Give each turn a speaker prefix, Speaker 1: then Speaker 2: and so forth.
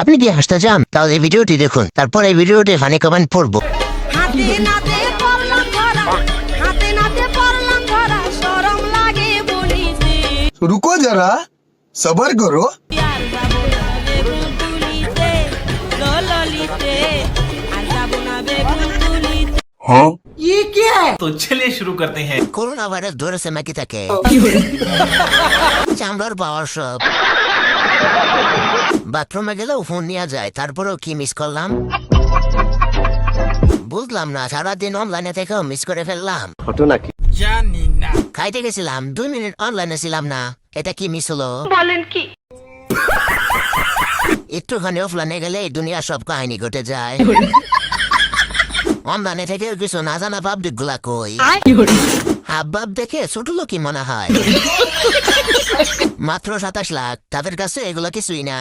Speaker 1: আপনি কি হাসতে চান তাহলে এই ভিডিওটি দেখুন তারপর এই ভিডিওটি ফানি কমেন্ট পড়বো
Speaker 2: হাতে নাতে পড়লাম ধরা হাতে নাতে পড়লাম ধরা শরম লাগে বলিতে
Speaker 3: रुको जरा सबर करो
Speaker 2: আর যাবো না বেগুন তুলিতে ললিতে আর যাবো না বেগুন তুলিতে
Speaker 4: तो चलिए शुरू करते हैं
Speaker 1: করোনা ভাইরাস ধরেছে নাকি তাকে চামড়ার পাওয়ার সব বাথরুমে গেলেও ফোন নেওয়া যায় তারপরেও কি মিস করলাম? বুঝলাম না সারাদিন অনলাইনে থেকেও মিস করে ফেললাম।
Speaker 5: ঘটনা কি?
Speaker 1: খাইতে গেছিলাম দুই মিনিট অনলাইনে ছিলাম না এটা কি মিস হলো?
Speaker 2: বলেন কি?
Speaker 1: একটুখানি অফলাইনে গেলে এই দুনিয়ার সব কাহিনী ঘটে যায়। অনলাইনে থেকে কিছু না জানা পাবলিকগুলা কই? হাবভাব দেখে ছোট লোকই মনে হয়। মাত্র সাতাশ লাখ তাদের কাছে এগুলো কিছুই না।